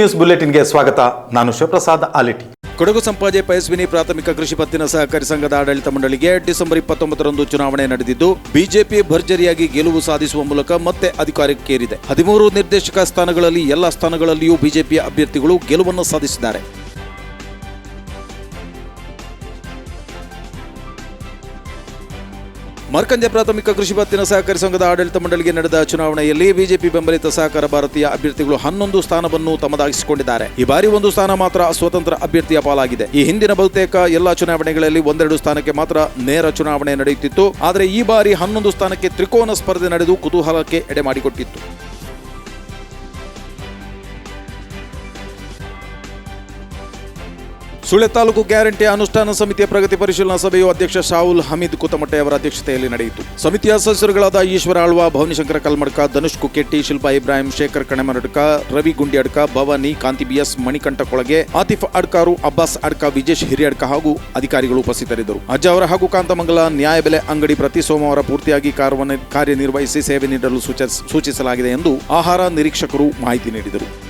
News ಬುಲೆಟಿನ್ಗೆ ಸ್ವಾಗತ. ನಾನು ಶಿವಪ್ರಸಾದ್ ಆಲಿಟಿ. ಕೊಡಗು ಸಂಪಾಜೆ ಪಯಸ್ವಿನಿ ಪ್ರಾಥಮಿಕ ಕೃಷಿ ಪತ್ತಿನ ಸಹಕಾರಿ ಸಂಘದ ಆಡಳಿತ ಮಂಡಳಿಗೆ ಡಿಸೆಂಬರ್ ಇಪ್ಪತ್ತೊಂಬತ್ತರಂದು ಚುನಾವಣೆ ನಡೆದಿದ್ದು, ಬಿಜೆಪಿ ಭರ್ಜರಿಯಾಗಿ ಗೆಲುವು ಸಾಧಿಸುವ ಮೂಲಕ ಮತ್ತೆ ಅಧಿಕಾರಕ್ಕೇರಿದೆ. ಹದಿಮೂರು ನಿರ್ದೇಶಕ ಸ್ಥಾನಗಳಲ್ಲಿ ಎಲ್ಲ ಸ್ಥಾನಗಳಲ್ಲಿಯೂ ಬಿಜೆಪಿ ಅಭ್ಯರ್ಥಿಗಳು ಗೆಲುವನ್ನು ಸಾಧಿಸಿದ್ದಾರೆ. ಮರ್ಕಂಜ ಪ್ರಾಥಮಿಕ ಕೃಷಿ ಪತ್ತಿನ ಸಹಕಾರಿ ಸಂಘದ ಆಡಳಿತ ಮಂಡಳಿಗೆ ನಡೆದ ಚುನಾವಣೆಯಲ್ಲಿ ಬಿಜೆಪಿ ಬೆಂಬಲಿತ ಸಹಕಾರ ಭಾರತೀಯ ಅಭ್ಯರ್ಥಿಗಳು ಹನ್ನೊಂದು ಸ್ಥಾನವನ್ನು ತಮ್ಮದಾಗಿಸಿಕೊಂಡಿದ್ದಾರೆ. ಈ ಬಾರಿ ಒಂದು ಸ್ಥಾನ ಮಾತ್ರ ಸ್ವತಂತ್ರ ಅಭ್ಯರ್ಥಿಯ ಪಾಲಾಗಿದೆ. ಈ ಹಿಂದಿನ ಬಹುತೇಕ ಎಲ್ಲಾ ಚುನಾವಣೆಗಳಲ್ಲಿ ಒಂದೆರಡು ಸ್ಥಾನಕ್ಕೆ ಮಾತ್ರ ನೇರ ಚುನಾವಣೆ ನಡೆಯುತ್ತಿತ್ತು. ಆದರೆ ಈ ಬಾರಿ ಹನ್ನೊಂದು ಸ್ಥಾನಕ್ಕೆ ತ್ರಿಕೋನ ಸ್ಪರ್ಧೆ ನಡೆದು ಕುತೂಹಲಕ್ಕೆ ಎಡೆ ಮಾಡಿಕೊಟ್ಟಿತ್ತು ಸುಳ್ಯ ತಾಲೂಕು ಗ್ಯಾರಂಟಿ ಅನುಷ್ಠಾನ ಸಮಿತಿಯ ಪ್ರಗತಿ ಪರಿಶೀಲನಾ ಸಭೆಯು ಅಧ್ಯಕ್ಷ ಶಾಹುಲ್ ಹಮೀದ್ ಕುತಮಟ್ಟೆ ಅವರ ಅಧ್ಯಕ್ಷತೆಯಲ್ಲಿ ನಡೆಯಿತು. ಸಮಿತಿಯ ಸದಸ್ಯರುಗಳಾದ ಈಶ್ವರ ಆಳ್ವ, ಭವನಿಶಂಕರ ಕಲ್ಮಡ್ಕ, ಧನುಷ್ ಕುಕೆಟ್ಟಿ ಶಿಲ್ಪಾ ಇಬ್ರಾಹಿಂ, ಶೇಖರ್ ಕಣಮರಡ್ಕ ರವಿ ಗುಂಡಿ ಅಡ್ಕ ಭವಾನಿ ಕಾಂತಿ ಬಿಎಸ್ ಮಣಿಕಂಠ ಕೊಳಗೆ, ಆತಿಫ್ ಅಡ್ಕಾರು, ಅಬ್ಬಾಸ್ ಅಡ್ಕ, ವಿಜೇಶ್ ಹಿರಿಯಡ್ಕ ಹಾಗೂ ಅಧಿಕಾರಿಗಳು ಉಪಸ್ಥಿತರಿದ್ದರು. ಅಜ್ಜಾವರ ಹಾಗೂ ಕಾಂತಮಂಗಲ ನ್ಯಾಯಬೆಲೆ ಅಂಗಡಿ ಪ್ರತಿ ಸೋಮವಾರ ಪೂರ್ತಿಯಾಗಿ ಕಾರ್ಯನಿರ್ವಹಿಸಿ ಸೇವೆ ನೀಡಲು ಸೂಚ- ಸೂಚಿಸಲಾಗಿದೆ ಎಂದು ಆಹಾರ ನಿರೀಕ್ಷಕರು ಮಾಹಿತಿ ನೀಡಿದರು.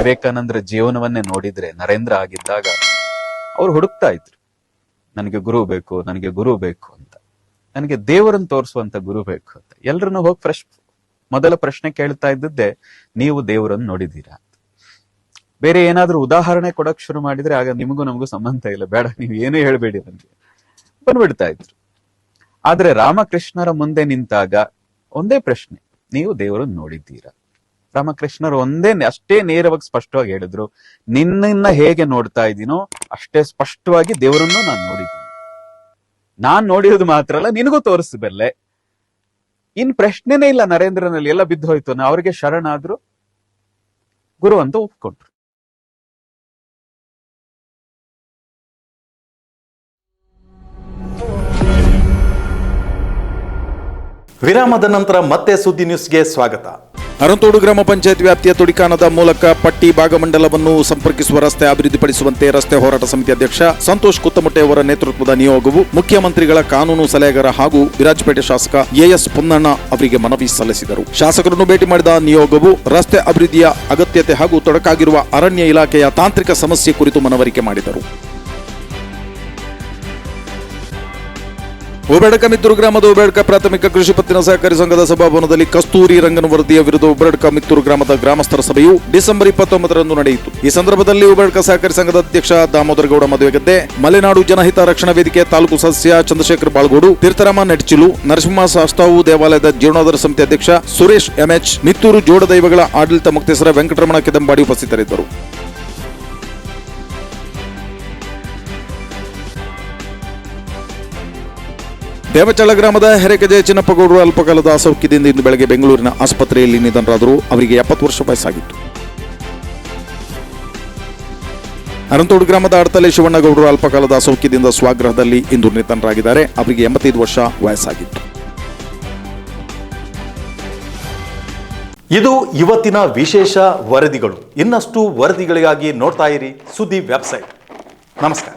ವಿವೇಕಾನಂದರ ಜೀವನವನ್ನೇ ನೋಡಿದ್ರೆ ನರೇಂದ್ರ ಆಗಿದ್ದಾಗ ಅವ್ರು ಹುಡುಕ್ತಾ ಇದ್ರು. ನನಗೆ ಗುರು ಬೇಕು, ನನಗೆ ಗುರು ಬೇಕು ಅಂತ. ನನಗೆ ದೇವರನ್ನು ತೋರಿಸುವಂತ ಗುರು ಬೇಕು ಅಂತ. ಎಲ್ರನ್ನು ಹೋಗಿ ಫ್ರೆಶ್ ಮೊದಲ ಪ್ರಶ್ನೆ ಕೇಳ್ತಾ ಇದ್ದದ್ದೇ, ನೀವು ದೇವರನ್ನು ನೋಡಿದ್ದೀರಾ ಬೇರೆ ಏನಾದರೂ ಉದಾಹರಣೆ ಕೊಡಕ್ ಶುರು ಮಾಡಿದ್ರೆ ಆಗ ನಿಮಗೂ ನಮಗೂ ಸಂಬಂಧ ಇಲ್ಲ. ಬೇಡ, ನೀವು ಏನು ಹೇಳಬೇಡಿ ನನಗೆ. ಬಂದ್ಬಿಡ್ತಾ ಇದ್ರು. ಆದ್ರೆ ರಾಮಕೃಷ್ಣರ ಮುಂದೆ ನಿಂತಾಗ ಒಂದೇ ಪ್ರಶ್ನೆ, ನೀವು ದೇವರನ್ನು ನೋಡಿದ್ದೀರಾ? ರಾಮಕೃಷ್ಣರು ಒಂದೇ ಅಷ್ಟೇ ನೇರವಾಗಿ ಸ್ಪಷ್ಟವಾಗಿ ಹೇಳಿದ್ರು. ನಿನ್ನನ್ನ ಹೇಗೆ ನೋಡ್ತಾ ಇದ್ದೀನೋ ಅಷ್ಟೇ ಸ್ಪಷ್ಟವಾಗಿ ದೇವರನ್ನು ನಾನು ನೋಡಿದ್ದೀನಿ. ನಾನ್ ನೋಡಿರೋದು ಮಾತ್ರ ಅಲ್ಲ, ನಿನಗೂ ತೋರಿಸಬಲ್ಲೆ ಇನ್ ಪ್ರಶ್ನೆನೇ ಇಲ್ಲ ನರೇಂದ್ರನಲ್ಲಿ, ಎಲ್ಲ ಬಿದ್ದು ಹೋಯ್ತು. ಅವ್ರಿಗೆ ಶರಣಾದ್ರು, ಗುರು ಅಂತ ಒಪ್ಕೊಂಡ್ರು. ವಿರಾಮದ ನಂತರ ಮತ್ತೆ ಸುದ್ದಿ ನ್ಯೂಸ್ಗೆ ಸ್ವಾಗತ. ಅರಂತೋಡು ಗ್ರಾಮ ಪಂಚಾಯತ್ ವ್ಯಾಪ್ತಿಯ ತುಡಿಕಾನದ ಮೂಲಕ ಪಟ್ಟಿ ಭಾಗಮಂಡಲವನ್ನು ಸಂಪರ್ಕಿಸುವ ರಸ್ತೆ ಅಭಿವೃದ್ಧಿಪಡಿಸುವಂತೆ ರಸ್ತೆ ಹೋರಾಟ ಸಮಿತಿ ಅಧ್ಯಕ್ಷ ಸಂತೋಷ್ ಕುತ್ತಮಟ್ಟೆ ಅವರ ನೇತೃತ್ವದ ನಿಯೋಗವು ಮುಖ್ಯಮಂತ್ರಿಗಳ ಕಾನೂನು ಸಲಹೆಗಾರ ಹಾಗೂ ವಿರಾಜಪೇಟೆ ಶಾಸಕ ಎಎಸ್ ಪೊನ್ನಣ್ಣ ಅವರಿಗೆ ಮನವಿ ಸಲ್ಲಿಸಿದರು. ಶಾಸಕರನ್ನು ಭೇಟಿ ಮಾಡಿದ ನಿಯೋಗವು ರಸ್ತೆ ಅಭಿವೃದ್ಧಿಯ ಅಗತ್ಯತೆ ಹಾಗೂ ತೊಡಕಾಗಿರುವ ಅರಣ್ಯ ಇಲಾಖೆಯ ತಾಂತ್ರಿಕ ಸಮಸ್ಯೆ ಕುರಿತು ಮನವರಿಕೆ ಮಾಡಿದರು. ಉಬೇಡಕ ಮಿತ್ತೂರು ಗ್ರಾಮದ ಉಬೇಡ್ಕ ಪ್ರಾಥಮಿಕ ಕೃಷಿ ಪತ್ತಿನ ಸಹಕಾರಿ ಸಂಘದ ಸಭಾಭವನದಲ್ಲಿ ಕಸ್ತೂರಿ ರಂಗನ ವರದಿಯ ವಿರುದ್ಧ ಉಬೇಡ್ಕ ಮಿತ್ತೂರು ಗ್ರಾಮದ ಗ್ರಾಮಸ್ಥರ ಸಭೆಯು ಡಿಸೆಂಬರ್ ಇಪ್ಪತ್ತೊಂಬತ್ತರಂದು ನಡೆಯಿತು. ಈ ಸಂದರ್ಭದಲ್ಲಿ ಉಬೇಡ್ಕ ಸಹಕಾರಿ ಸಂಘದ ಅಧ್ಯಕ್ಷ ದಾಮೋದರ ಗೌಡ ಮದುವೆಗದ್ದೆ. ಮಲೆನಾಡು ಜನಹಿತ ರಕ್ಷಣಾ ವೇದಿಕೆ ತಾಲೂಕು ಸದಸ್ಯ ಚಂದ್ರಶೇಖರ್ ಬಾಳ್ಗೋಡು ತೀರ್ಥರಾಮ ನಡ್ಚಿಲು ನರಸಿಂಹ ಸಾಸ್ತಾವು ದೇವಾಲಯದ ಜೀರ್ಣೋದ್ಧಾರ ಸಮಿತಿ ಅಧ್ಯಕ್ಷ ಸುರೇಶ್ ಎಂಎಚ್, ಮಿತ್ತೂರು ಜೋಡ ದೈವಗಳ ಆಡಳಿತ ಮುಕ್ತೇಸರ ವೆಂಕಟರಮಣ ಕೆದಂಬಾಡಿ ಉಪಸ್ಥಿತರಿದ್ದರು. ದೇವಚಳ ಗ್ರಾಮದ ಹೆರೆಕಜೆ ಚಿನ್ನಪ್ಪಗೌಡರು ಅಲ್ಪಕಾಲದ ಅಸೌಖ್ಯದಿಂದ ಇಂದು ಬೆಳಗ್ಗೆ ಬೆಂಗಳೂರಿನ ಆಸ್ಪತ್ರೆಯಲ್ಲಿ ನಿಧನರಾದರು. ಅವರಿಗೆ ಎಪ್ಪತ್ತು ವರ್ಷ ವಯಸ್ಸಾಗಿತ್ತು. ಅನಂತೋಡು ಗ್ರಾಮದ ಅಡತಲೆ ಶಿವಣ್ಣಗೌಡರು ಅಲ್ಪಕಾಲದ ಅಸೌಖ್ಯದಿಂದ ಸ್ವಾಗ್ರಹದಲ್ಲಿ ಇಂದು ನಿಧನರಾಗಿದ್ದಾರೆ. ಅವರಿಗೆ ಎಂಬತ್ತೈದು ವರ್ಷ ವಯಸ್ಸಾಗಿತ್ತು. ಇದು ಇವತ್ತಿನ ವಿಶೇಷ ವರದಿಗಳು. ಇನ್ನಷ್ಟು ವರದಿಗಳಿಗಾಗಿ ನೋಡ್ತಾ ಇರಿ ಸುದ್ದಿ ವೆಬ್ಸೈಟ್. ನಮಸ್ಕಾರ.